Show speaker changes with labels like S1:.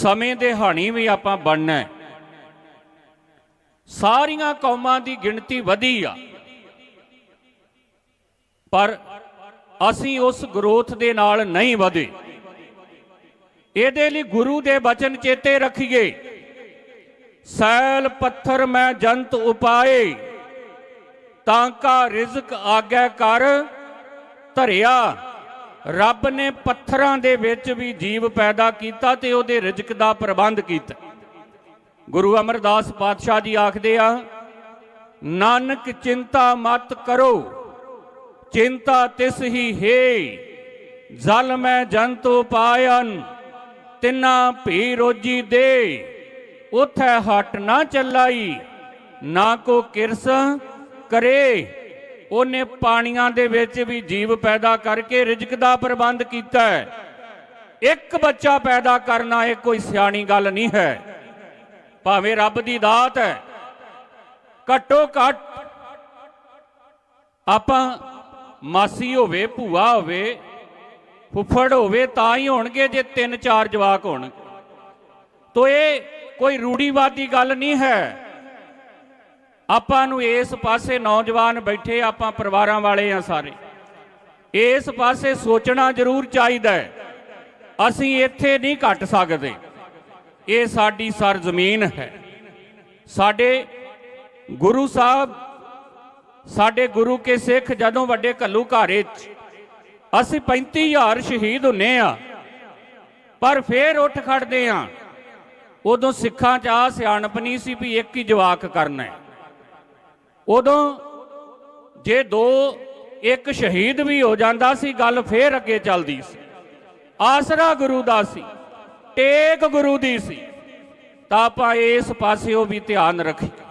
S1: ਸਮੇਂ ਦੇ ਹਾਣੀ ਵੀ ਆਪਾਂ ਬਣਨਾ ਸਾਰੀਆਂ ਕੌਮਾਂ ਦੀ ਗਿਣਤੀ ਵਧੀ ਆ। ਪਰ ਅਸੀਂ ਉਸ ਗਰੋਥ ਦੇ ਨਾਲ ਨਹੀਂ ਵਧੇ। ਇਹਦੇ ਲਈ ਗੁਰੂ ਦੇ ਬਚਨ ਚੇਤੇ ਰੱਖੀਏ। ਸੈਲ, ਪੱਥਰ ਮੈਂ ਜੰਤ ਉਪਾਏ। ਤਾਂ ਕਾ ਰਿਜ਼ਕ ਆਗਿਆ ਕਰ ਧਰਿਆ। ਰੱਬ ਨੇ ਪੱਥਰਾਂ ਦੇ ਵਿੱਚ ਵੀ ਜੀਵ ਪੈਦਾ ਕੀਤਾ ਤੇ ਉਹਦੇ ਰਿਜ਼ਕ ਦਾ ਪ੍ਰਬੰਧ ਕੀਤਾ। ਗੁਰੂ ਅਮਰਦਾਸ ਪਾਤਸ਼ਾਹ ਜੀ ਆਖਦੇ ਆ, ਨਾਨਕ ਚਿੰਤਾ ਮਤ ਕਰੋ, ਚਿੰਤਾ ਤਿਸ ਹੀ ਹੈ, ਜਲ ਮੈਂ ਜੰਤੂ ਪਾਇਨ, ਤਿਨਾ ਭੀ ਰੋਜੀ ਦੇ, ਉਥੈ ਹਟ ਨਾ ਚੱਲਾਈ, ਨਾ ਕੋ ਕਿਰਸ ਕਰੇ। ਉਹਨੇ ਪਾਣੀਆਂ ਦੇ ਵਿੱਚ ਵੀ ਜੀਵ ਪੈਦਾ ਕਰਕੇ ਰਿਜ਼ਕ ਦਾ ਪ੍ਰਬੰਧ ਕੀਤਾ ਹੈ। ਇੱਕ ਬੱਚਾ ਪੈਦਾ ਕਰਨਾ ਇਹ ਕੋਈ ਸਿਆਣੀ ਗੱਲ ਨਹੀਂ ਹੈ। ਭਾਵੇਂ ਰੱਬ ਦੀ ਦਾਤ ਹੈ। ਘੱਟੋ ਘੱਟ ਆਪਾਂ ਮਾਸੀ ਹੋਵੇ, ਭੂਆ ਹੋਵੇ, ਫੁੱਫੜ ਹੋਵੇ ਤਾਂ ਹੀ ਹੋਣਗੇ ਜੇ ਤਿੰਨ ਚਾਰ ਜਵਾਕ ਹੋਣ। ਤੋ ਇਹ ਕੋਈ ਰੂੜੀਵਾਦੀ ਗੱਲ ਨਹੀਂ ਹੈ। ਆਪਾਂ ਨੂੰ ਇਸ ਪਾਸੇ ਨੌਜਵਾਨ ਬੈਠੇ ਆਪਾਂ ਪਰਿਵਾਰਾਂ ਵਾਲੇ ਆ ਸਾਰੇ। ਇਸ ਪਾਸੇ ਸੋਚਣਾ ਜ਼ਰੂਰ ਚਾਹੀਦਾ ਹੈ। ਅਸੀਂ ਇੱਥੇ ਨਹੀਂ ਘਟ ਸਕਦੇ। ਇਹ ਸਾਡੀ ਸਰਜ਼ਮੀਨ ਹੈ। ਸਾਡੇ ਗੁਰੂ ਸਾਹਿਬ, ਸਾਡੇ ਗੁਰੂ ਕੇ ਸਿੱਖ ਜਦੋਂ ਵੱਡੇ ਘੱਲੂ ਘਾਰੇ ਚ ਅਸੀਂ 35000 ਸ਼ਹੀਦ ਹੁੰਨੇ ਆ, ਪਰ ਫੇਰ ਉੱਠ ਖੜਦੇ ਆ। ਉਦੋਂ ਸਿੱਖਾਂ 'ਚ ਆ ਸਿਆਣਪ ਨਹੀਂ ਸੀ ਵੀ ਇੱਕ ਹੀ ਜਵਾਕ ਕਰਨਾ ਹੈ। ਉਦੋਂ ਜੇ ਦੋ, ਇੱਕ ਸ਼ਹੀਦ ਵੀ ਹੋ ਜਾਂਦਾ ਸੀ, ਗੱਲ ਫੇਰ ਅੱਗੇ ਚੱਲਦੀ ਸੀ। ਆਸਰਾ ਗੁਰੂ ਦਾ ਸੀ, ਟੇਕ ਗੁਰੂ ਦੀ ਸੀ। ਤਾਂ ਆਪਾਂ ਇਸ ਪਾਸਿਓ ਵੀ ਧਿਆਨ ਰੱਖੀਏ।